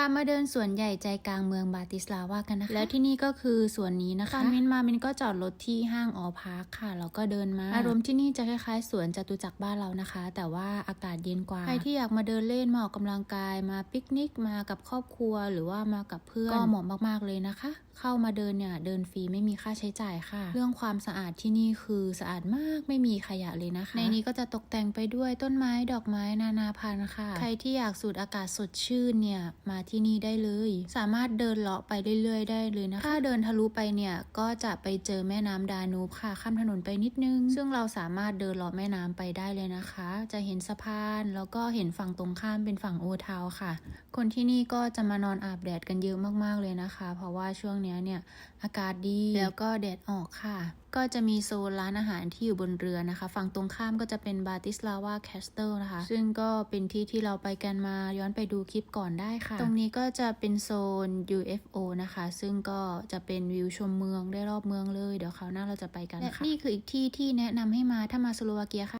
ามาเดินสวนใหญ่ใจกลางเมืองบาติสลาวากันนะคะ แล้วที่นี่ก็คือสวนนี้นะคะตอนมินมามินก็จอดรถที่ห้างออพาร์คค่ะแล้วก็เดินมาอารมณ์ที่นี่จะคล้ายๆ สวนจตุจักรบ้านเรานะคะ แต่ว่าอากาศเย็นกว่าใครที่อยากมาเดินเล่นมาออกกำลังกายมาปิกนิกมากับครอบครัวหรือว่ามากับเพื่อนก็เหมาะมากๆเลยนะคะ เข้ามาเดินเนี่ยเดินฟรีไม่มีค่าใช้จ่ายค่ะ เรื่องความสะอาดที่นี่คือสะอาดมากไม่มีขยะเลยนะคะ ในนี้ก็จะตกแต่งไปด้วยต้นไม้ดอกไม้นานาพันธุ์ค่ะ ใครที่อยากสูดอากาศสดชื่นเนี่ยมาที่นี่ได้เลย สามารถเดินเลาะไปเรื่อยๆ ได้เลยนะคะถ้าเดินทะลุไปเนี่ยก็จะไปเจอแม่น้ำดานูบค่ะข้ามถนนไปนิดนึง ซึ่งเราสามารถเดินเลาะแม่น้ำไปได้เลยนะคะ จะเห็นสะพานแล้วก็เห็นฝั่งตรงข้ามเป็นฝั่งโอทาวค่ะ คนที่นี่ก็จะมานอนอาบแดดกันเยอะมากๆเลยนะคะ เพราะว่าช่วงเนี้ยเนี่ยอากาศดีแล้วก็แดดออกค่ะ ก็จะมีโซนร้านอาหารที่อยู่บนเรือนะคะ ฝั่งตรงข้ามก็จะเป็นบาติสลาวาแคสเติลนะคะ ซึ่งก็เป็นที่ที่เราไปกันมาย้อนไปดูคลิปก่อนได้ค่ะ ตรงนี้ก็จะเป็นโซน UFO นะคะ ซึ่งก็จะเป็นวิวชมเมืองได้รอบเมืองเลย เดี๋ยวคราวหน้าเราจะไปกันค่ะ และนี่คืออีกที่ที่แนะนำให้มาถ้ามาสโลวาเกียค่ะ